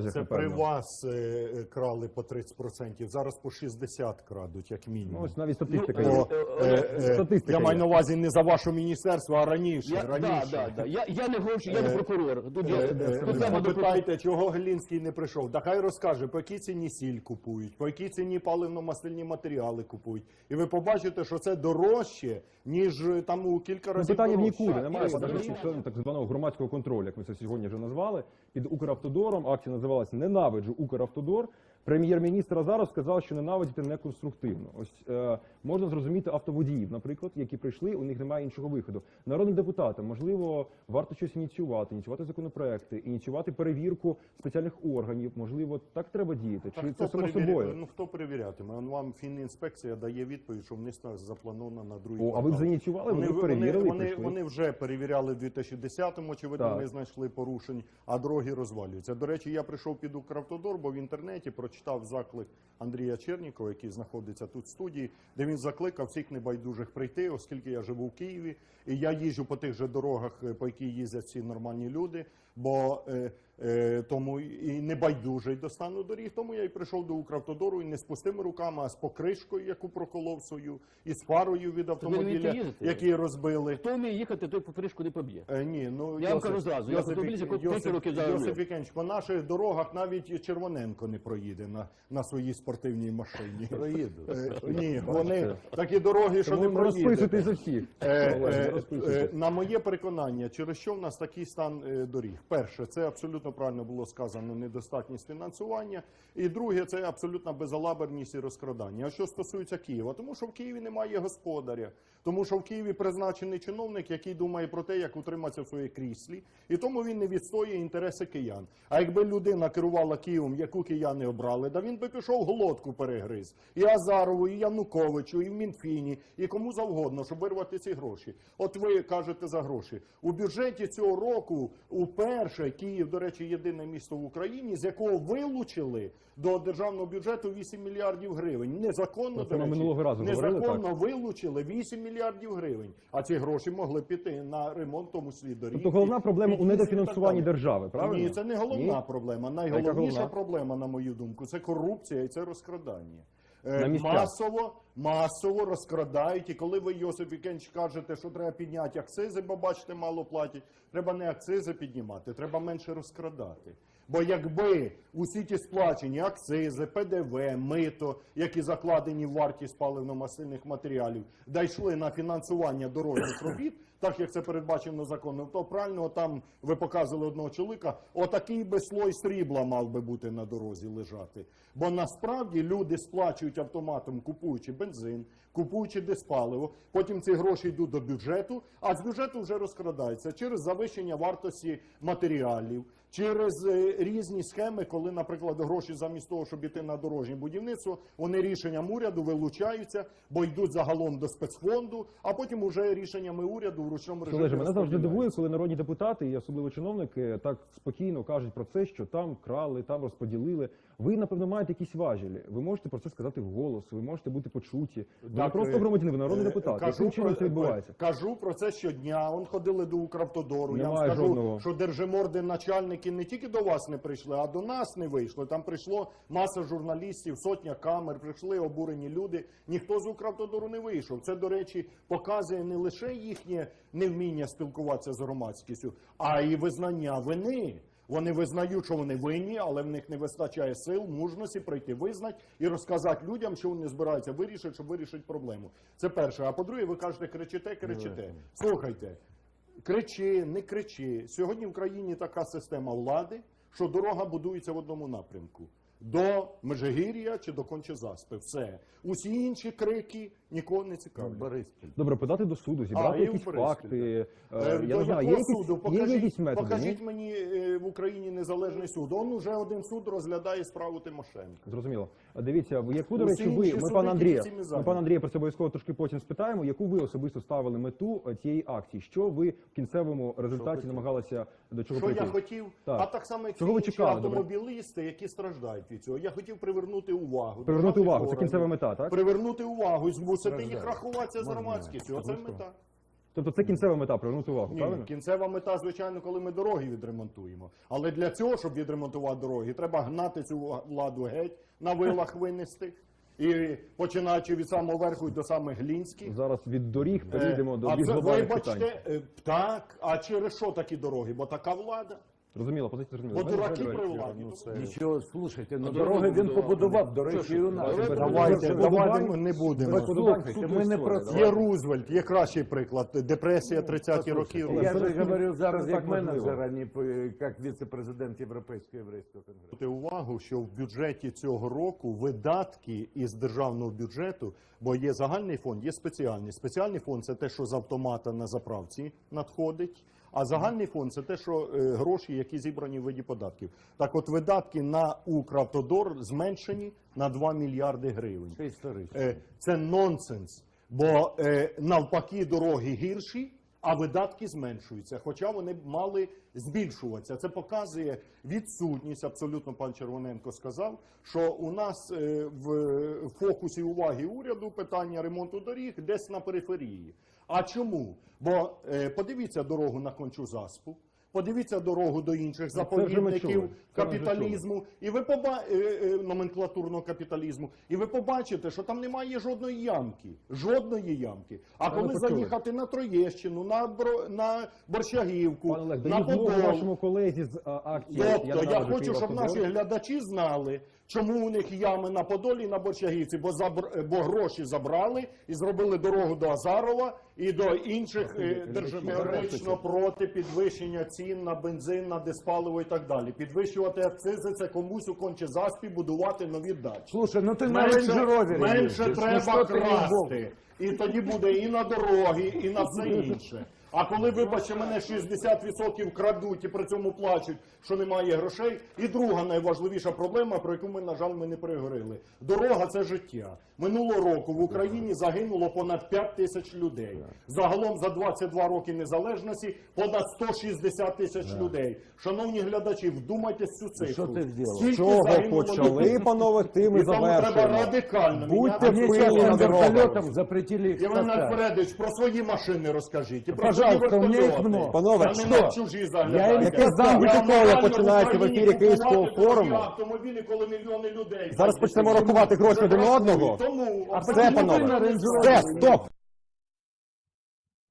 Це при вас е, е, крали по 30%, зараз по 60 крадуть, як Ну, мінімум. ось навіть статистика Ну, є. Е, е, е, е, статистика я маю на увазі не за ваше міністерство, а раніше. Я, раніше. да, да. Я, я не говорю, що я не Е, прокурор. Тут я, Е, е, треба до прокурора. Запитайте, чого Глінський не прийшов. Да хай розкаже, по якій ціні сіль купують, по якій ціні паливно-мастильні матеріали купують. І ви побачите, що це дорожче, ніж е, там у кілька Ну, разів питання в дорожче. нікуди. Немає Є, подальших так званого громадського контролю, як ми це сьогодні вже назвали. Під Укравтодором акція називалася Ненавиджу Укравтодор. Прем'єр-міністр зараз сказав, що ненавидіти не конструктивно. Ось е, можна зрозуміти автоводіїв, наприклад, які прийшли, у них немає іншого виходу. Народним депутатам, можливо, варто щось ініціювати, ініціювати законопроекти, ініціювати перевірку спеціальних органів. Можливо, так треба діяти. Чи хто це само собою? Ну хто перевірятиме? Он Вам фінінспекція дає відповідь, що вниз заплановано на другий О, а ви б заініціювали, вони, Вони, перевірили і вони, вони вже перевіряли в 2010-му, очевидно, не знайшли порушень, а дороги розвалюються. До речі, я прийшов під Укравтодор, бо в інтернеті прочитав заклик Андрія Чернікова, який знаходиться тут в студії, де він закликав всіх небайдужих прийти, оскільки я живу в Києві, і я їжджу по тих же дорогах, е, по які їздять всі нормальні люди, бо е, е, тому і небайдужий до стану доріг. Тому я і прийшов до Укравтодору і не з пустими руками, а з покришкою, яку проколов свою, і з фарою від автомобіля, який розбили. Хто вміє їхати, той по фришку не поб'є. Е, ні, ну Я вам кажу зразу, я Йосип, Йосип, 30 років за Йосип. Вікенч, по наших дорогах навіть Червоненко не проїде на, на своїй спортивній машині. Проїду. Е, Ні, вони такі дороги, що не проїдете. за всіх. Е, е, е, На моє переконання, через що в нас такий стан доріг? Перше, це абсолютно правильно було сказано, недостатність фінансування. І друге, це абсолютна безалаберність і розкрадання. А що стосується Києва, тому що в Києві немає господаря, тому що в Києві призначений чиновник, який думає про те, як утриматися в своїй кріслі, і тому він не відстоює інтереси киян. А якби людина керувала Києвом, яку кияни обрали, да він би пішов глотку перегриз і Азарову, і Януковичу, і в Мінфіні, і кому завгодно, щоб вирвати ці гроші. От ви кажете за гроші. У бюджеті цього року уперше Київ, до речі, єдине місто в Україні, з якого вилучили до державного бюджету 8 мільярдів гривень. Незаконно до речі, разу говорили, незаконно вилучили 8 мільярдів гривень. А ці гроші могли піти на ремонт, тому числі доріг. Тобто головна проблема у недофінансуванні держави, правильно? Ні, це не головна Ні? проблема. Найголовніша головна? проблема, на мою думку, це корупція і це розкрадання. Е, масово, масово розкрадають. І коли ви, Йосип Вікенч, кажете, що треба підняти акцизи, бо бачите, мало платять, треба не акцизи піднімати, треба менше розкрадати. Бо якби усі ті сплачені акцизи, ПДВ, мито, які закладені в вартість паливно-мастильних матеріалів, дійшли на фінансування дорожніх робіт, так як це передбачено законом, то правильно там ви показували одного чоловіка, отакий би слой срібла мав би бути на дорозі лежати. Бо насправді люди сплачують автоматом, купуючи бензин, купуючи диспаливо, потім ці гроші йдуть до бюджету, а з бюджету вже розкрадаються через завищення вартості матеріалів, через е, різні схеми, коли, наприклад, гроші замість того, щоб іти на дорожнє будівництво, вони рішенням уряду вилучаються, бо йдуть загалом до спецфонду, а потім уже рішеннями уряду в ручному режимі. Олеже, мене завжди дивує, коли народні депутати і особливо чиновники так спокійно кажуть про це, що там крали, там розподілили. Ви напевно маєте якісь важелі. Ви можете про це сказати вголос, ви можете бути почуті. Ви не Так, просто е, громадянин, ви народний Е, депутат. Кажу Яким чином про, це відбувається? Кажу про це щодня. Он ходили до Укравтодору. Я вам Немає скажу, жодного. що держиморди начальники не тільки до вас не прийшли, а до нас не вийшли. Там прийшло маса журналістів, сотня камер, прийшли обурені люди. Ніхто з Укравтодору не вийшов. Це, до речі, показує не лише їхнє невміння спілкуватися з громадськістю, а й визнання вини. Вони визнають, що вони винні, але в них не вистачає сил, мужності прийти визнати і розказати людям, що вони збираються вирішити, щоб вирішити проблему. Це перше. А по-друге, ви кажете, кричите, кричите. Слухайте, кричи, не кричи. Сьогодні в країні така система влади, що дорога будується в одному напрямку. До Межигір'я чи до Кончезаспи. Все. Усі інші крики нікого не цікавлять. Бориспіль. Добре, подати до суду, зібрати в якісь факти. Е, е, Я не знаю, є якісь, суду? є Покажіть, якісь методи? покажіть ні? мені е, в Україні незалежний суд. Он уже один суд розглядає справу Тимошенко. Зрозуміло. А Дивіться, ви яку, до речі, ви, ми пана Андрія, ми пана Андрія про це обов'язково трошки потім спитаємо, яку ви особисто ставили мету е, цієї акції? Що ви в кінцевому результаті намагалися до чого Що прийти? я хотів, Так. а так само як інші чекали, добре? автомобілісти, які страждають від цього. Я хотів привернути увагу. Привернути наших увагу, це кінцева мета, так? Привернути увагу і змусити їх рахуватися з громадськістю. Оце мета. Тобто це кінцева мета, привернути увагу, Ні, правильно? кінцева мета, звичайно, коли ми дороги відремонтуємо. Але для цього, щоб відремонтувати дороги, треба гнати цю владу геть, на вилах винести. І починаючи від самого верху і до самих глінських. Зараз від доріг перейдемо до Е, а більш це, глобальних питань. вибачте, так, а через що такі дороги? Бо така влада. Зрозуміло, позиція зрозуміла. Бо Давайте, дураки при. Ну, це... Нічого, слушайте, ну дороги він побудував, до речі, і у нас. Давайте, Давайте, давайте ми не будемо. Слухайте, ми не про це. Є Рузвельт, є кращий приклад. Депресія 30-ті роки. Я же говорю зараз як менеджер, а не п- як віце-президент Європейського єврейського конгресу. Звернути увагу, що в бюджеті цього року видатки із державного бюджету, бо є загальний фонд, є спеціальний. Спеціальний фонд це те, що з автомата на заправці надходить. А загальний фонд це те, що е, гроші, які зібрані в виді податків. Так, от видатки на Укравтодор зменшені на 2 мільярди гривень. Це історично. Е, Це нонсенс, бо е, навпаки дороги гірші, а видатки зменшуються. Хоча вони мали збільшуватися. Це показує відсутність. Абсолютно пан Червоненко сказав, що у нас в фокусі уваги уряду питання ремонту доріг десь на периферії. А чому? Бо е, подивіться дорогу на кончу заспу. Подивіться дорогу до інших заповідників капіталізму, і ви поба... е, е, номенклатурного капіталізму, і ви побачите, що там немає жодної ямки. Жодної ямки. А ми коли почули. заїхати на Троєщину, на Бро... на Борщагівку, Олег, на Подол. вашому колезі з акції. Тобто я, ненавиджу хочу, щоб наші глядачі знали, чому у них ями на Подолі і на Борщагівці, бо, забр... бо гроші забрали і зробили дорогу до Азарова і до інших е, держав. Проти підвищення цін на бензин, на диспаливо і так далі. Підвищувати акцизи це комусь у кончезаспі будувати нові дачі. Слушай, ну ти на Менше, рейндж-ровері менше їздиш. Ну, треба що ти, красти. І тоді буде і на дороги, і на все інше. А коли, вибачте, мене 60% крадуть і при цьому плачуть, що немає грошей. І друга найважливіша проблема, про яку ми, на жаль, ми не переговорили. Дорога це життя. Минулого року в Україні загинуло понад 5 тисяч людей. Загалом за 22 роки незалежності понад 160 тисяч людей. Шановні глядачі, вдумайтесь цю цифру. Що ти зробив? З чого почали, панове, тим і І тому треба радикально Будьте пильні на дорогах. Іван. Альфредович, про свої машини розкажіть. І про Пожалуйста, у мене їх много. Панове, Та що? не на чужі заглядайте. Яке замбітикове починається в ефірі Київського форуму? автомобілі, коли мільйони людей. Зараз почнемо рахувати гроші один одного. Тому Все, панове, все, стоп!